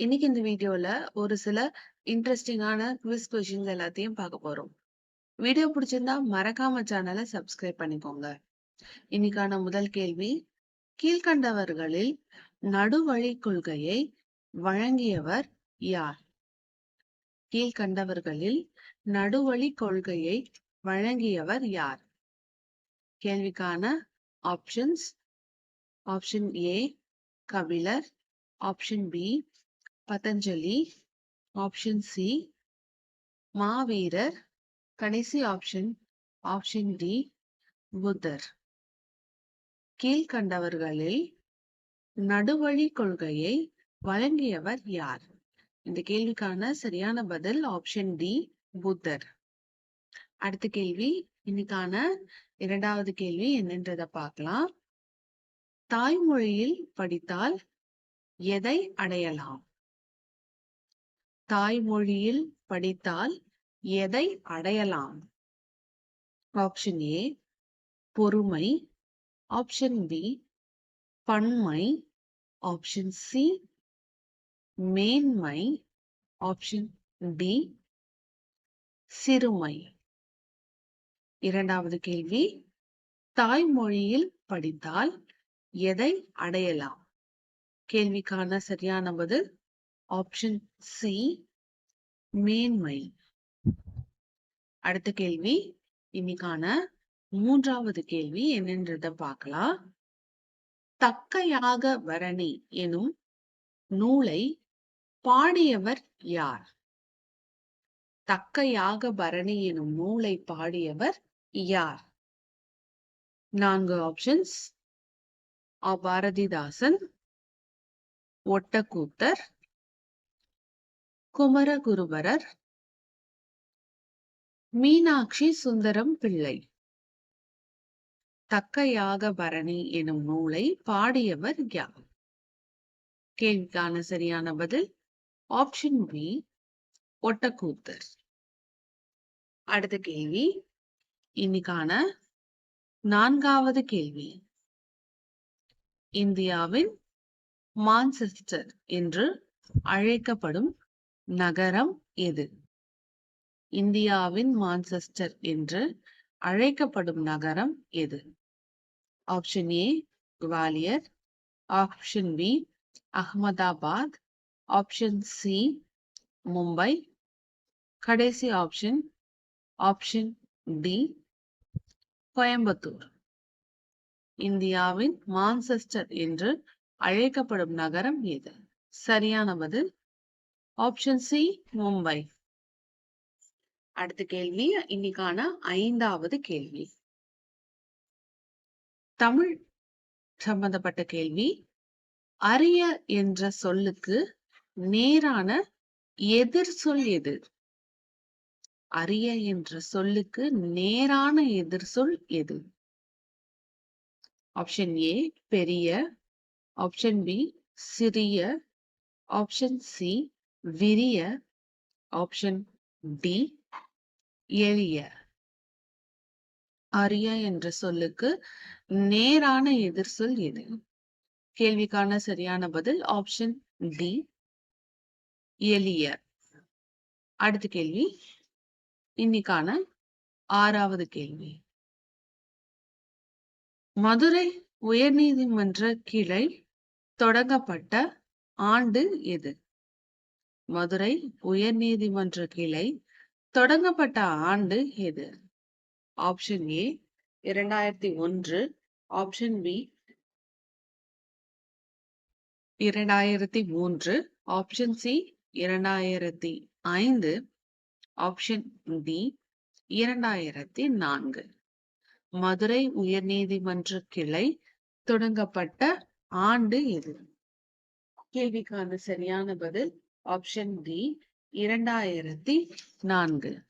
இன்னைக்கு இந்த வீடியோல ஒரு சில இன்ட்ரெஸ்டிங்கான குவிஸ் கொஷின்ஸ் எல்லாத்தையும் பார்க்க போறோம். வீடியோ பிடிச்சிருந்தா மறக்காம சேனலை சப்ஸ்கிரைப் பண்ணிக்கோங்க. இன்னைக்கான முதல் கேள்வி கீழ்க்கண்டவர்களில் நடுவழிக் கொள்கையை வழங்கியவர் யார்? கீழ்க்கண்டவர்களில் நடுவழிக் கொள்கையை வழங்கியவர் யார்? கேள்விக்கான options option A Kapilar option B Patanjali option C Mahavira கடைசி ஆப்ஷன் ஆப்ஷன் டி புத்தர். கீழ்கண்டவர்களில் நடுவழி கொள்கையை வழங்கியவர் யார்? இந்த கேள்விக்கான சரியான பதில் ஆப்ஷன் டி புத்தர். அடுத்த கேள்வி இன்னைக்கான இரண்டாவது கேள்வி என்னன்றத பார்க்கலாம். தாய்மொழியில் படித்தால் எதை அடையலாம்? தாய்மொழியில் படித்தால் எதை அடையலாம்? ஆப்ஷன் ஏ பொறுமை. ஆப்ஷன் பி பன்மை. ஆப்ஷன் சி மேன்மை. ஆப்ஷன் டி சிறுமை. இரண்டாவது கேள்வி தாய்மொழியில் படித்தால் எதை அடையலாம்? கேள்விக்கான சரியான பதில் ஆப்ஷன் சி மேன்மை. அடுத்த கேள்வி இன்னைக்கான மூன்றாவது கேள்வி என்னன்றத பார்க்கலாம். தக்கையாக பரணி எனும் நூலை பாடியவர் யார்? தக்கையாக பரணி எனும் நூலை பாடியவர் யார்? நான்கு ஆப்ஷன்ஸ் பாரதிதாசன் ஒட்டக்கூத்தர் குமரகுருபரர் மீனாட்சி சுந்தரம் பிள்ளை. தக்கையாக பரணி எனும் நூலை பாடியவர் யார் கேள்விக்கான சரியான பதில் ஆப்ஷன் பி ஒட்டக்கூத்தர். அடுத்த கேள்வி இன்னைக்கான நான்காவது கேள்வி. இந்தியாவின் மான்செஸ்டர் என்று அழைக்கப்படும் நகரம் எது? இந்தியாவின் மான்செஸ்டர் என்று அழைக்கப்படும் நகரம் எது? Option A Gwalior. Option B Ahmedabad option C Mumbai. கடைசி ஆப்ஷன் ஆப்ஷன் டி கோயம்புத்தூர். இந்தியாவின் மான்செஸ்டர் என்று அழைக்கப்படும் நகரம் எது? சரியான பதில் ஆப்ஷன் சி மும்பை அடுத்த கேள்வி இன்னைக்கான ஐந்தாவது கேள்வி. தமிழ் சம்பந்தப்பட்ட கேள்வி. அரிய என்ற சொல்லுக்கு நேரான எதிர் சொல் எது? அரிய என்ற சொல்லுக்கு நேரான எதிர் சொல் எது? ஆப்ஷன் ஏ பெரிய. ஆப்ஷன் பி சிறிய. ஆப்ஷன் சி விரிய ஆப்ஷன் டி எளிய. அரிய என்ற சொல்லுக்கு நேரான எதிர் சொல் எது? கேள்விக்கான சரியான பதில் ஆப்ஷன் டி எளிய. அடுத்த கேள்வி. இன்னைக்கான ஆறாவது கேள்வி. மதுரை உயர்நீதிமன்ற கிளை தொடங்கப்பட்ட ஆண்டு எது? மதுரை உயர்நீதிமன்ற கிளை தொடங்கப்பட்ட ஆண்டு எது? ஆப்ஷன் ஏ இரண்டாயிரத்தி ஒன்று. ஆப்ஷன் பி இரண்டாயிரத்தி மூன்று. ஆப்ஷன் சி இரண்டாயிரத்தி ஐந்து. ஆப்ஷன் டி இரண்டாயிரத்தி நான்கு. மதுரை உயர்நீதிமன்ற கிளை தொடங்கப்பட்ட ஆண்டு எது? கேள்விக்கான சரியான பதில் ஆப்ஷன் டி இரண்டாயிரத்தி நான்கு.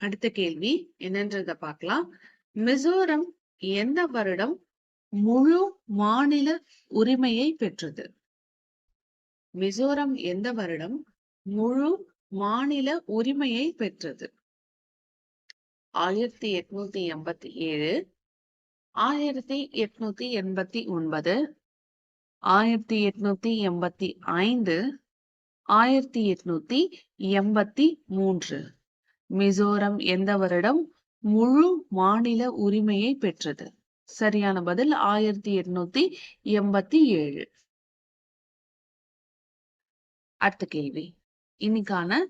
அடுத்த கேள்வி என்னன்றத பார்க்கலாம். மிசோரம் எந்த வருடம் முழு மாநில உரிமையை பெற்றது? மிசோரம் எந்த வருடம் முழு மாநில உரிமையை பெற்றது? ஆயிரத்தி எட்நூத்தி எண்பத்தி ஏழு ஆயிரத்தி எட்நூத்தி எண்பத்தி ஒன்பது ஆயிரத்தி எட்நூத்தி எண்பத்தி ஐந்து ஆயிரத்தி எட்நூத்தி எண்பத்தி மூன்று. மிசோரம் எந்த வருடம் முழு மாநில உரிமையை பெற்றது? சரியான பதில் ஆயிரத்தி எட்நூத்தி எண்பத்தி ஏழு. அடுத்த கேள்வி. இன்னைக்கான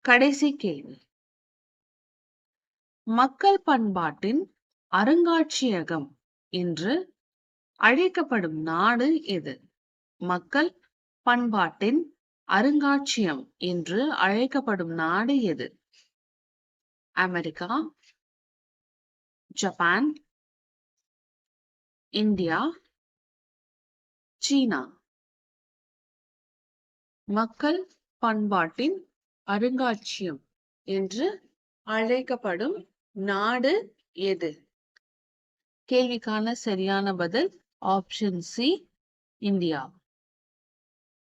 கடைசி கேள்வி. மக்கள் பண்பாட்டின் அருங்காட்சியகம் என்று அழைக்கப்படும் நாடு எது மக்கள் பண்பாட்டின் அருங்காட்சியம் என்று அழைக்கப்படும் நாடு எது? America Japan India China. மக்கள் பண்பாட்டின் அருங்காட்சியம் என்று அழைக்கப்படும் நாடு எது? கேள்விக்கான சரியான பதில் ஆப்ஷன் சி இந்தியா.